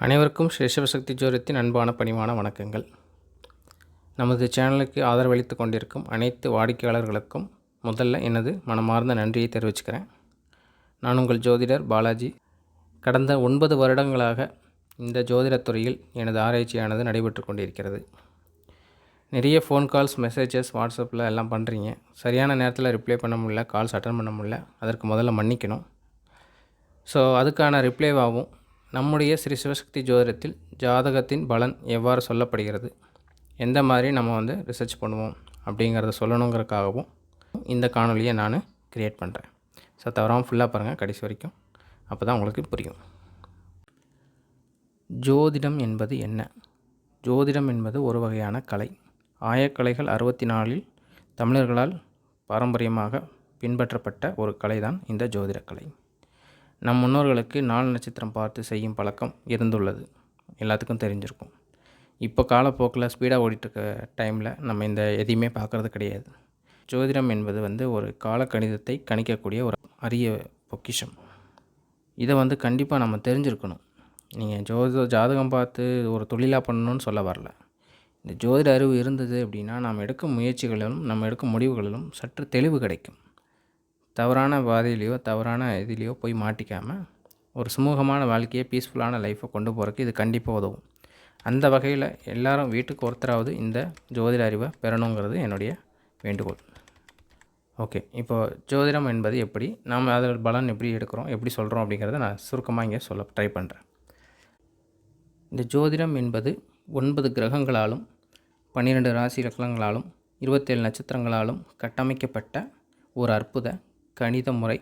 அனைவருக்கும் ஸ்ரீ சிவசக்தி ஜோதிடத்தின் அன்பான பணிவான வணக்கங்கள். நமது சேனலுக்கு ஆதரவளித்து கொண்டிருக்கும் அனைத்து வாடிக்கையாளர்களுக்கும் முதல்ல எனது மனமார்ந்த நன்றியை தெரிவிச்சுக்கிறேன். நான் உங்கள் ஜோதிடர் பாலாஜி. கடந்த ஒன்பது வருடங்களாக இந்த ஜோதிடத் துறையில் எனது ஆராய்ச்சியானது நடைபெற்று கொண்டிருக்கிறது. நிறைய ஃபோன் கால்ஸ் மெசேஜஸ் வாட்ஸ்அப்பில் எல்லாம் பண்ணுறீங்க சரியான நேரத்தில் ரிப்ளை பண்ண முடியல கால்ஸ் அட்டன் பண்ண முடியல. அதற்கு முதல்ல மன்னிக்கணும். ஸோ அதுக்கான ரிப்ளைவாகவும் நம்முடைய ஸ்ரீ சிவசக்தி ஜோதிடத்தில் ஜாதகத்தின் பலன் எவ்வாறு சொல்லப்படுகிறது? எந்த மாதிரி நம்ம வந்து ரிசர்ச் பண்ணுவோம்? அப்படிங்கிறத சொல்லணுங்கிறதுக்காகவும் இந்த காணொலியை நான் க்ரியேட் பண்ணுறேன் ஸோ தவறாமல் ஃபுல்லாக பாருங்கள் கடைசி வரைக்கும். அப்போ தான் உங்களுக்கு புரியும். ஜோதிடம் என்பது என்ன? ஜோதிடம் என்பது ஒரு வகையான கலை. ஆயக்கலைகள் அறுபத்தி நாலில் தமிழர்களால் பாரம்பரியமாக பின்பற்றப்பட்ட ஒரு கலை தான் இந்த ஜோதிடக்கலை. நம் முன்னோர்களுக்கு நாள் நட்சத்திரம் பார்த்து செய்யும் பழக்கம் இருந்துள்ளது. எல்லாத்துக்கும் தெரிஞ்சிருக்கும். இப்போ காலப்போக்கில் ஸ்பீடாக ஓடிட்டுருக்க டைமில் நம்ம இந்த எதையுமே பார்க்குறது கிடையாது. ஜோதிடம் என்பது வந்து ஒரு காலக்கணிதத்தை கணிக்கக்கூடிய ஒரு அரிய பொக்கிஷம். இதை வந்து கண்டிப்பாக நம்ம தெரிஞ்சிருக்கணும். நீங்கள் ஜோதி ஜாதகம் பார்த்து ஒரு தொழிலாக பண்ணணும்னு சொல்ல வரல. இந்த ஜோதிட அறிவு இருந்தது அப்படின்னா நாம் எடுக்கும் முயற்சிகளிலும் நம்ம எடுக்கும் முடிவுகளிலும் சற்று தெளிவு கிடைக்கும். தவறான பாதையிலையோ தவறான இதுலேயோ போய் மாட்டிக்காமல் ஒரு சுமூகமான வாழ்க்கையை பீஸ்ஃபுல்லான லைஃப்பை கொண்டு போகிறதுக்கு இது கண்டிப்பாக உதவும். அந்த வகையில் எல்லாரும் வீட்டுக்கு ஒருத்தராவது இந்த ஜோதிட அறிவை பெறணுங்கிறது என்னுடைய வேண்டுகோள். ஓகே. இப்போது ஜோதிடம் என்பது எப்படி நாம் அதில் பலன் எப்படி எடுக்கிறோம் எப்படி சொல்கிறோம் அப்படிங்கிறத நான் சுருக்கமாக இங்கே சொல்ல ட்ரை பண்ணுறேன் இந்த ஜோதிடம் என்பது ஒன்பது கிரகங்களாலும் பன்னிரெண்டு ராசி லக்னங்களாலும் இருபத்தேழு நட்சத்திரங்களாலும் கட்டமைக்கப்பட்ட ஒரு அற்புத கணித முறை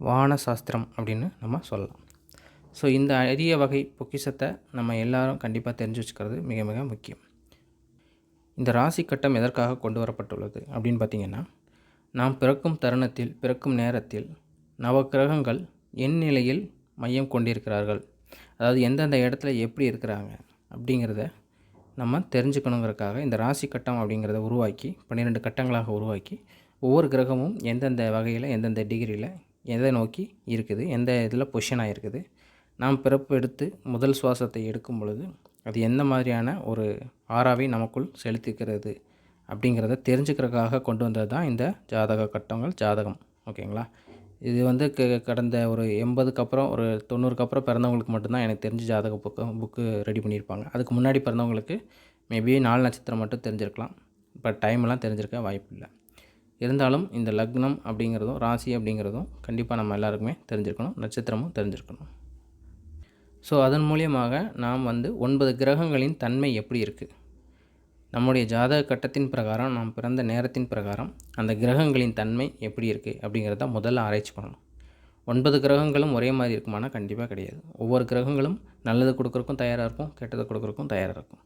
வான சாஸ்திரம் அப்படின்னு நம்ம சொல்லலாம். ஸோ இந்த அரிய வகை பொக்கிஷத்தை நம்ம எல்லாரும் கண்டிப்பாக தெரிஞ்சு வச்சுக்கிறது மிக மிக முக்கியம். இந்த ராசி கட்டம் எதற்காக கொண்டு வரப்பட்டுள்ளது அப்படின்னு பார்த்திங்கன்னா நாம் பிறக்கும் தருணத்தில் பிறக்கும் நேரத்தில் நவக்கிரகங்கள் என் நிலையில் மையம் கொண்டிருக்கிறார்கள். அதாவது எந்தெந்த இடத்துல எப்படி இருக்கிறாங்க அப்படிங்கிறத நம்ம தெரிஞ்சுக்கணுங்கிறதுக்காக இந்த ராசி கட்டம் அப்படிங்கிறத உருவாக்கி பன்னிரெண்டு கட்டங்களாக உருவாக்கி ஒவ்வொரு கிரகமும் எந்தெந்த வகையில் எந்தெந்த டிகிரியில் எதை நோக்கி இருக்குது எந்த இதில் பொஷனாக இருக்குது நாம் பிறப்பு எடுத்து முதல் சுவாசத்தை எடுக்கும் பொழுது அது எந்த மாதிரியான ஒரு ஆறாவை நமக்குள் செலுத்திக்கிறது அப்படிங்கிறத தெரிஞ்சுக்கிறதுக்காக கொண்டு வந்தது தான் இந்த ஜாதக கட்டங்கள் ஜாதகம். ஓகேங்களா? இது வந்து க கடந்த ஒரு எண்பதுக்கு அப்புறம் ஒரு தொண்ணூறுக்கு அப்புறம் பிறந்தவங்களுக்கு மட்டும்தான் எனக்கு தெரிஞ்ச ஜாதக புக்கு புக்கு ரெடி பண்ணியிருப்பாங்க. அதுக்கு முன்னாடி பிறந்தவங்களுக்கு மேபி நாலு நட்சத்திரம் மட்டும் தெரிஞ்சிருக்கலாம். பட் டைம்லாம் தெரிஞ்சிருக்க வாய்ப்பு இல்லை இருந்தாலும் இந்த லக்னம் அப்படிங்கிறதும் ராசி அப்படிங்கிறதும் கண்டிப்பாக நம்ம எல்லாருக்குமே தெரிஞ்சிருக்கணும் நட்சத்திரமும் தெரிஞ்சிருக்கணும். ஸோ அதன் மூலியமாக நாம் வந்து ஒன்பது கிரகங்களின் தன்மை எப்படி இருக்குது நம்முடைய ஜாதக கட்டத்தின் பிரகாரம் நாம் பிறந்த நேரத்தின் பிரகாரம் அந்த கிரகங்களின் தன்மை எப்படி இருக்குது அப்படிங்கிறத முதல்ல ஆராய்ச்சி பண்ணணும். ஒன்பது கிரகங்களும் ஒரே மாதிரி இருக்குமானா கண்டிப்பாக கிடையாது. ஒவ்வொரு கிரகங்களும் நல்லது கொடுக்குறக்கும் தயாராக இருக்கும் கெட்டது கொடுக்குறக்கும் தயாராக இருக்கும்.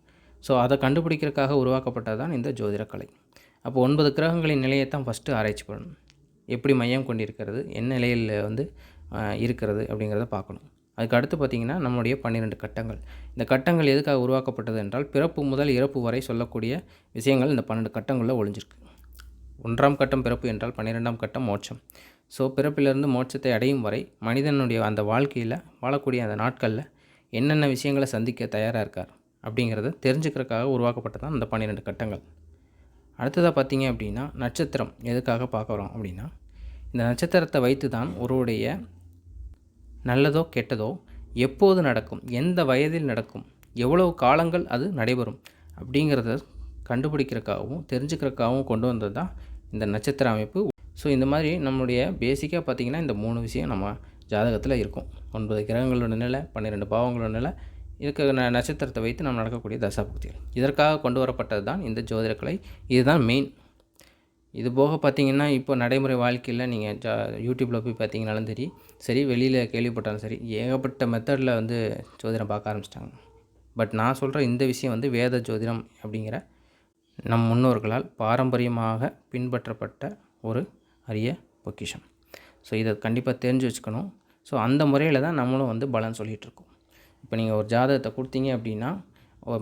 ஸோ அதை கண்டுபிடிக்கிறதுக்காக உருவாக்கப்பட்டது தான் இந்த ஜோதிடக்கலை. அப்போ ஒன்பது கிரகங்களின் நிலையை தான் ஃபஸ்ட்டு ஆராய்ச்சி பண்ணணும். எப்படி மையம் கொண்டிருக்கிறது என்ன நிலையில் வந்து இருக்கிறது அப்படிங்கிறத பார்க்கணும். அதுக்கு அடுத்து பார்த்திங்கன்னா நம்முடைய பன்னிரெண்டு கட்டங்கள். இந்த கட்டங்கள் எதுக்காக உருவாக்கப்பட்டது என்றால் பிறப்பு முதல் இறப்பு வரை சொல்லக்கூடிய விஷயங்கள் இந்த பன்னெண்டு கட்டங்களில் ஒழிஞ்சிருக்கு ஒன்றாம் கட்டம் பிறப்பு என்றால் பன்னிரெண்டாம் கட்டம் மோட்சம். ஸோ பிறப்பிலிருந்து மோட்சத்தை அடையும் வரை மனிதனுடைய அந்த வாழ்க்கையில் வாழக்கூடிய அந்த நாட்களில் என்னென்ன விஷயங்களை சந்திக்க தயாராக இருக்கார் அப்படிங்கிறத தெரிஞ்சுக்கிறதுக்காக உருவாக்கப்பட்டதான் அந்த பன்னிரெண்டு கட்டங்கள். அடுத்ததாக பார்த்தீங்க அப்படின்னா நட்சத்திரம். எதுக்காக பார்க்குறோம் அப்படின்னா இந்த நட்சத்திரத்தை வைத்து தான் ஒருவருடைய நல்லதோ கெட்டதோ எப்போது நடக்கும் எந்த வயதில் நடக்கும் எவ்வளவு காலங்கள் அது நடைபெறும் அப்படிங்கிறத கண்டுபிடிக்கிறதுக்காகவும் தெரிஞ்சுக்கிறதுக்காகவும் கொண்டு வந்தது தான் இந்த நட்சத்திர அமைப்பு. ஸோ இந்த மாதிரி நம்மளுடைய பேசிக்காக பார்த்திங்கன்னா இந்த மூணு விஷயம் நம்ம ஜாதகத்தில் இருக்கும். ஒன்பது கிரகங்களோட நிலை பன்னிரெண்டு பாவங்களோட நிலை இதுக்கு ந நட்சத்திரத்தை வைத்து நம்ம நடக்கக்கூடிய தசாபக்திகள். இதற்காக கொண்டு வரப்பட்டது தான் இந்த ஜோதிடக்கலை இதுதான் மெயின் இது போக பார்த்தீங்கன்னா இப்போ நடைமுறை வாழ்க்கையில் நீங்கள் ஜா யூடியூப்பில் போய் பார்த்தீங்கனாலும் சரி சரி வெளியில் கேள்விப்பட்டாலும் சரி ஏகப்பட்ட மெத்தடில் வந்து ஜோதிடம் பார்க்க ஆரம்பிச்சிட்டாங்க. பட் நான் சொல்கிற இந்த விஷயம் வந்து வேத ஜோதிடம் அப்படிங்கிற நம் முன்னோர்களால் பாரம்பரியமாக பின்பற்றப்பட்ட ஒரு அரிய பொக்கிஷம். ஸோ இதை கண்டிப்பாக தெரிஞ்சு வச்சுக்கணும். ஸோ அந்த முறையில் தான் நம்மளும் வந்து பலன் சொல்லிகிட்ருக்கோம் இப்போ நீங்கள் ஒரு ஜாதகத்தை கொடுத்தீங்க அப்படின்னா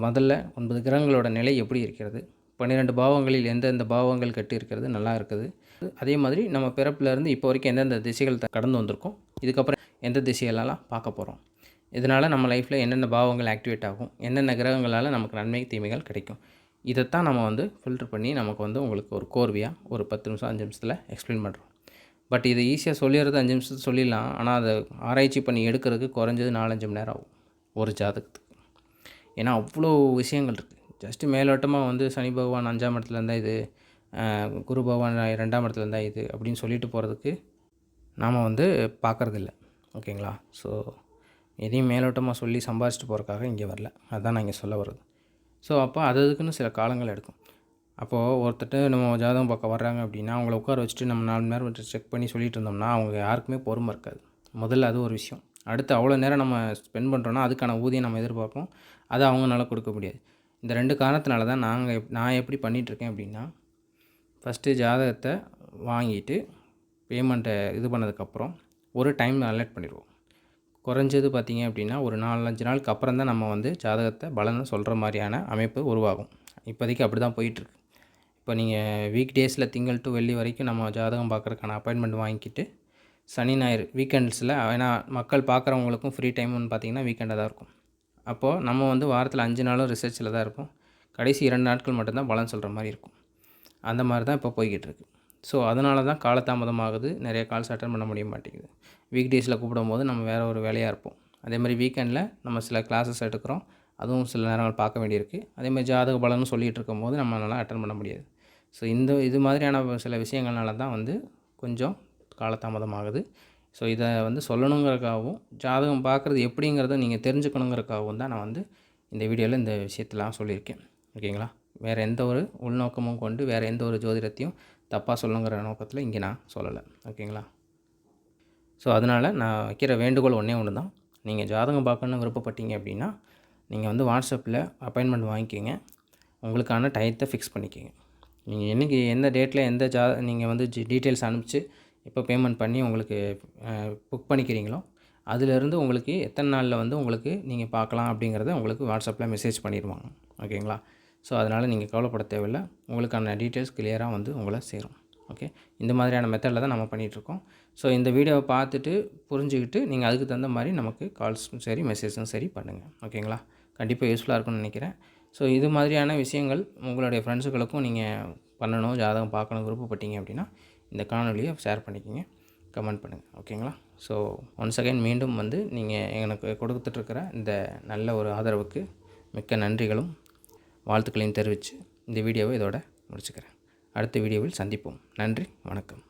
முதல்ல ஒன்பது கிரகங்களோட நிலை எப்படி இருக்கிறது? பன்னிரெண்டு பாவங்களில் எந்தெந்த பாவங்கள் கட்டி இருக்கிறது? நல்லா இருக்குது. அதே மாதிரி நம்ம பிறப்பிலேருந்து இப்போ வரைக்கும் எந்தெந்த திசைகள் கடந்து வந்திருக்கோம்? இதுக்கப்புறம் எந்த திசைகளெல்லாம் பார்க்க போகிறோம் இதனால் நம்ம லைஃப்பில் என்னென்ன பாவங்கள் ஆக்டிவேட் ஆகும்? என்னென்ன கிரகங்களால் நமக்கு நன்மை தீமைகள் கிடைக்கும்? இதைத்தான் நம்ம வந்து ஃபில்டர் பண்ணி நமக்கு வந்து உங்களுக்கு ஒரு கோர்வையாக ஒரு பத்து நிமிஷம் அஞ்சு நிமிஷத்தில் எக்ஸ்பிளைன் பண்ணுறோம் பட் இது ஈஸியாக சொல்லிடுறது அஞ்சு நிமிஷத்துக்கு சொல்லிடலாம். ஆனால் அதை ஆராய்ச்சி பண்ணி எடுக்கிறதுக்கு குறைஞ்சது நாலஞ்சு மணி நேரம் ஆகும். ஒரு ஜாதகத்துக்கு. ஏன்னா அவ்வளோ விஷயங்கள் இருக்குது ஜஸ்ட்டு மேலோட்டமாக வந்து சனி பகவான் அஞ்சாம் இடத்துல இருந்தால் இது குரு பகவான் ரெண்டாம் இடத்துல இருந்தால் இது அப்படின்னு சொல்லிட்டு போகிறதுக்கு நாம் வந்து பார்க்குறதில்ல ஓகேங்களா? ஸோ எதையும் மேலோட்டமாக சொல்லி சம்பாரிச்சிட்டு போகிறக்காக இங்கே வரல. அதுதான் நான் இங்கே சொல்ல வர்றது. ஸோ அப்போ அது அதுக்குன்னு சில காலங்கள் எடுக்கும். அப்போது ஒருத்தட்ட நம்ம ஜாதகம் பார்க்க வர்றாங்க அப்படின்னா அவங்கள உட்கார வச்சுட்டு நம்ம நாலு மணி நேரம் செக் பண்ணி சொல்லிட்டு இருந்தோம்னா அவங்க யாருக்குமே பொறுமை இருக்காது. முதல்ல அது ஒரு விஷயம். அடுத்து அவ்வளோ நேரம் நம்ம ஸ்பெண்ட் பண்ணுறோன்னா அதுக்கான ஊதியம் நம்ம எதிர்பார்ப்போம். அதை அவங்களால கொடுக்க முடியாது. இந்த ரெண்டு காரணத்தினால தான் நாங்கள் நான் எப்படி பண்ணிகிட்ருக்கேன் அப்படின்னா ஃபஸ்ட்டு ஜாதகத்தை வாங்கிட்டு பேமெண்ட்டை இது பண்ணதுக்கப்புறம் ஒரு டைம் அலர்ட் பண்ணிடுவோம். குறைஞ்சது பார்த்தீங்க அப்படின்னா ஒரு நாலஞ்சு நாளுக்கு அப்புறம் தான் நம்ம வந்து ஜாதகத்தை பலனை சொல்கிற மாதிரியான அமைப்பு உருவாகும். இப்போதைக்கு அப்படி தான் போயிட்டுருக்கு. இப்போ நீங்கள் வீக் டேஸில் திங்கள் டு வெள்ளி வரைக்கும் நம்ம ஜாதகம் பார்க்குறதுக்கான அப்பாயின்மெண்ட் வாங்கிக்கிட்டு சனி ஞாயிறு வீக்கெண்ட்ஸில் ஏன்னா மக்கள் பார்க்குறவங்களுக்கும் ஃப்ரீ டைம்னு பார்த்தீங்கன்னா வீக்கெண்டாக தான் இருக்கும். அப்போது நம்ம வந்து வாரத்தில் அஞ்சு நாளும் ரிசர்ச்சில் தான் இருக்கும் கடைசி இரண்டு நாட்கள் மட்டும்தான் பலன் சொல்கிற மாதிரி இருக்கும். அந்த மாதிரி தான் இப்போ போய்கிட்டு இருக்கு. ஸோ அதனால தான் காலதாமதமாகுது. நிறைய கால்ஸ் அட்டன் பண்ண முடிய மாட்டேங்குது. வீக் டேஸில் கூப்பிடும் போது நம்ம வேறு ஒரு வேலையாக இருப்போம். அதே மாதிரி வீக்கெண்டில் நம்ம சில கிளாஸஸ் எடுக்கிறோம். அதுவும் சில நேரங்கள் பார்க்க வேண்டியிருக்கு. அதே மாதிரி ஜாதக பலன்னு சொல்லிகிட்டு இருக்கும்போது நம்மளால் அட்டன் பண்ண முடியாது. ஸோ இந்த இது மாதிரியான சில விஷயங்கள்னால தான் வந்து கொஞ்சம் காலதாமதமாகுது. ஸோ இதை வந்து சொல்லணுங்கிறதுக்காகவும் ஜாதகம் பார்க்குறது எப்படிங்கிறத நீங்கள் தெரிஞ்சுக்கணுங்கிறதுக்காகவும் தான் நான் வந்து இந்த வீடியோவில் இந்த விஷயத்தெலாம் சொல்லியிருக்கேன். ஓகேங்களா? வேறு எந்த ஒரு உள்நோக்கமும் கொண்டு வேறு எந்த ஒரு ஜோதிடத்தையும் தப்பாக சொல்லுங்கிற நோக்கத்தில் இங்கே நான் சொல்லலை. ஓகேங்களா? ஸோ அதனால் நான் வைக்கிற வேண்டுகோள் ஒன்றே ஒன்று தான். நீங்கள் ஜாதகம் பார்க்கணுன்னு விருப்பப்பட்டீங்க அப்படின்னா நீங்கள் வந்து வாட்ஸ்அப்பில் அப்பாயின்மெண்ட் வாங்கிக்கிங்க. உங்களுக்கான டயத்தை ஃபிக்ஸ் பண்ணிக்கிங்க. நீங்கள் என்றைக்கு எந்த டேட்டில் எந்த ஜா நீங்கள் வந்து டீட்டெயில்ஸ் அனுப்பிச்சு எப்போ பேமெண்ட் பண்ணி உங்களுக்கு புக் பண்ணிக்கிறீங்களோ அதிலிருந்து உங்களுக்கு எத்தனை நாளில் வந்து உங்களுக்கு நீங்கள் பார்க்கலாம் அப்படிங்கிறத உங்களுக்கு வாட்ஸ்அப்பில் மெசேஜ் பண்ணிடுவாங்க. ஓகேங்களா? ஸோ அதனால் நீங்கள் கவலைப்பட தேவையில்லை. உங்களுக்கான டீட்டெயில்ஸ் கிளியராக வந்து உங்களை சேரும். ஓகே? இந்த மாதிரியான மெத்தடில் தான் நம்ம பண்ணிகிட்ருக்கோம் ஸோ இந்த வீடியோவை பார்த்துட்டு புரிஞ்சுக்கிட்டு நீங்கள் அதுக்கு தகுந்த மாதிரி நமக்கு கால்ஸும் சரி மெசேஜும் சரி பண்ணுங்கள் ஓகேங்களா? கண்டிப்பாக யூஸ்ஃபுல்லாக இருக்கும்னு நினைக்கிறேன். ஸோ இது மாதிரியான விஷயங்கள் உங்களுடைய ஃப்ரெண்ட்ஸுகளுக்கும் நீங்கள் பண்ணணும் ஜாதகம் பார்க்கணும் விருப்பப்பட்டீங்க அப்படின்னா இந்த காணொலியை ஷேர் பண்ணிக்கோங்க. கமெண்ட் பண்ணுங்கள் ஓகேங்களா ஸோ ஒன்ஸ் அகைன் மீண்டும் வந்து நீங்கள் எனக்கு கொடுத்துட்ருக்கிற இந்த நல்ல ஒரு ஆதரவுக்கு மிக்க நன்றிகளும் வாழ்த்துக்களையும் தெரிவித்து இந்த வீடியோவை இதோட முடிச்சுக்கிறேன். அடுத்த வீடியோவில் சந்திப்போம். நன்றி வணக்கம்.